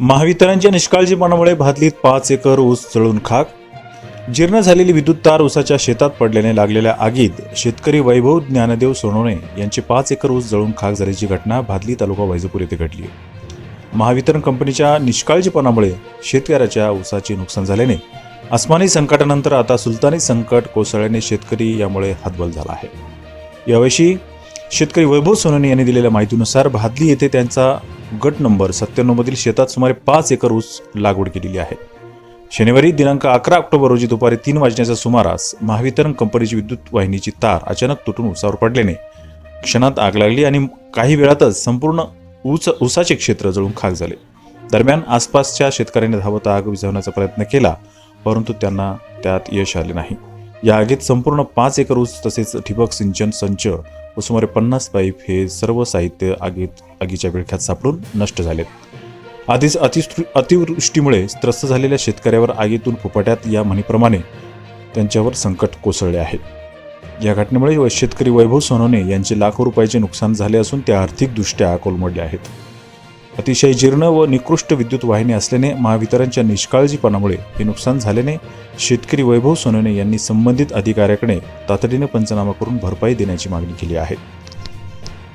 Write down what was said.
महावितरणच्या निष्काळजीपणामुळे भादलीत पाच एकर ऊस जळून खाक. जीर्ण झालेली विद्युत तार ऊसाच्या शेतात पडल्याने लागलेल्या आगीत शेतकरी वैभव ज्ञानदेव सोनवणे यांचे पाच एकर ऊस जळून खाक झाल्याची घटना भादली तालुका वैजपूर येथे घडली. महावितरण कंपनीच्या निष्काळजीपणामुळे शेतकऱ्याच्या ऊसाचे नुकसान झाल्याने अस्मानी संकटानंतर आता सुलतानी संकट कोसळल्याने शेतकरी यामुळे हातबल झाला आहे. यावर्षी शेतकरी वैभव सोनवणे यांनी दिलेल्या माहितीनुसार भादली येथे त्यांचा गट नंबर सत्त्याण्णवमधील शेतात सुमारे पाच एकर ऊस लागवड केलेली आहे. शनिवारी दिनांक अकरा ऑक्टोबर रोजी दुपारी तीन वाजण्याच्या सुमारास महावितरण कंपनीची विद्युत वाहिनीची तार अचानक तुटून उसावर पडल्याने क्षणात आग लागली आणि काही वेळातच संपूर्ण ऊस ऊसाचे क्षेत्र जळून खाक झाले. दरम्यान आसपासच्या शेतकऱ्यांनी धावत आग विझवण्याचा प्रयत्न केला परंतु त्यांना त्यात यश आले नाही. या आगीत संपूर्ण पाच एकर ऊस तसेच ठिबक सिंचन संच व सुमारे पन्नास पाईप हे सर्व साहित्य आगीत आगीच्या विळख्यात सापडून नष्ट झालेत. आधीच अतिवृ अतिवृष्टीमुळे त्रस्त झालेल्या शेतकऱ्यावर आगीतून फुपाट्यात या म्हणीप्रमाणे त्यांच्यावर संकट कोसळले आहे. या घटनेमुळे व शेतकरी वैभव सोनवणे यांचे लाखो रुपयाचे नुकसान झाले असून ते आर्थिकदृष्ट्या कोलमडले आहेत. अतिशय जीर्ण व निकृष्ट विद्युत वाहिनी असल्याने महावितरणच्या निष्काळजीपणामुळे हे नुकसान झाल्याने शेतकरी वैभव सोनवणे यांनी संबंधित अधिकाऱ्याकडे तातडीने पंचनामा करून भरपाई देण्याची मागणी केली आहे.